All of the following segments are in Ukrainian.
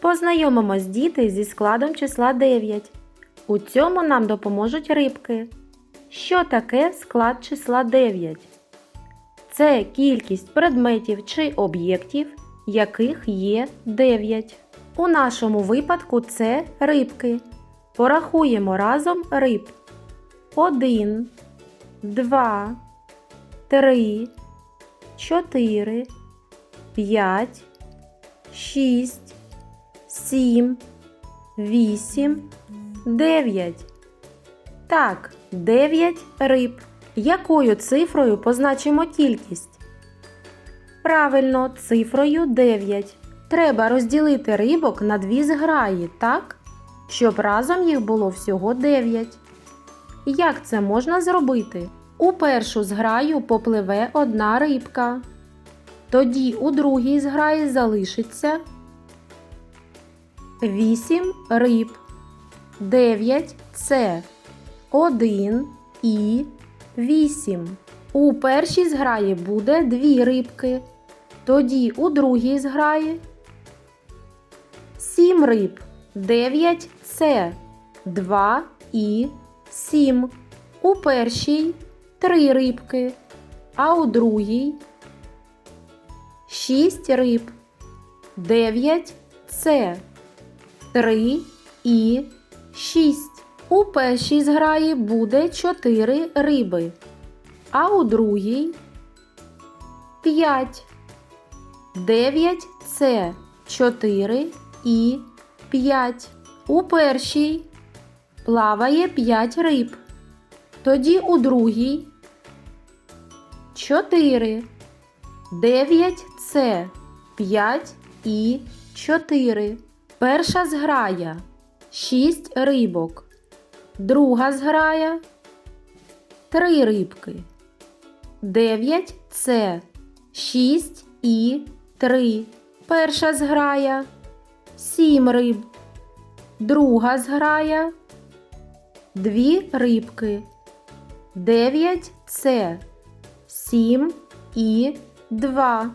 Познайомимось діти зі складом числа 9. У цьому нам допоможуть рибки. Що таке склад числа 9? Це кількість предметів чи об'єктів, яких є 9. У нашому випадку це рибки. Порахуємо разом риб. 1, 2, 3, 4, 5, 6, 7, 8, 9. Так, 9 риб. Якою цифрою позначимо кількість? Правильно, цифрою 9. Треба розділити рибок на дві зграї, так? Щоб разом їх було всього 9. Як це можна зробити? У першу зграю попливе одна рибка. Тоді у другій зграї залишиться 8 риб. 9 це 1 і 8. У першій зграї буде 2 рибки. Тоді у другій зграї 7 риб. 9 це 2 і 7. У першій 3 рибки, а у другій 6 риб. 9 це 3 і 6. У першій зграї буде 4 риби, а у другій 5. 9 це 4 і 5. У першій плаває 5 риб. Тоді у другій 4. 9 це 5 і 4. Перша зграя 6 рибок. Друга зграя 3 рибки. 9 це 6 і 3. Перша зграя 7 риб. Друга зграя 2 рибки. 9 це 7 і 2.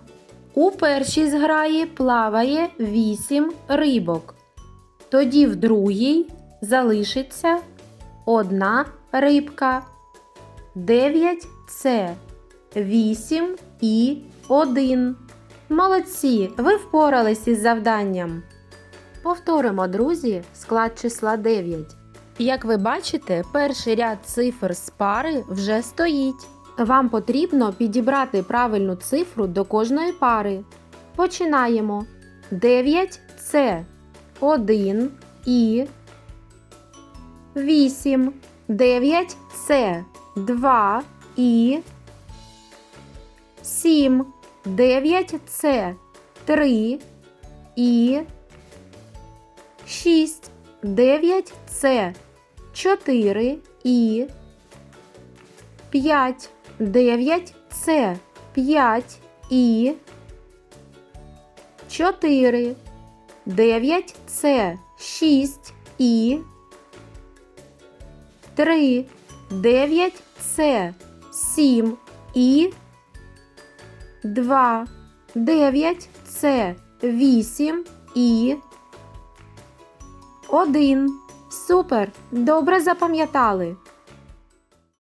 У першій зграї плаває 8 рибок. Тоді в другій залишиться одна рибка. 9 це 8 і 1. Молодці! Ви впорались із завданням. Повторимо, друзі, склад числа 9. Як ви бачите, перший ряд цифр з пари вже стоїть. Вам потрібно підібрати правильну цифру до кожної пари. Починаємо. 9 це 1 і 8. 9 це 2 і 7. 9 це 3 і 6. 9 це 4 і 5. 9 це 5 і 4. 9 це 6 і 3. 9 це 7 і 2. 9 це 8 і 1. Супер! Добре запам'ятали.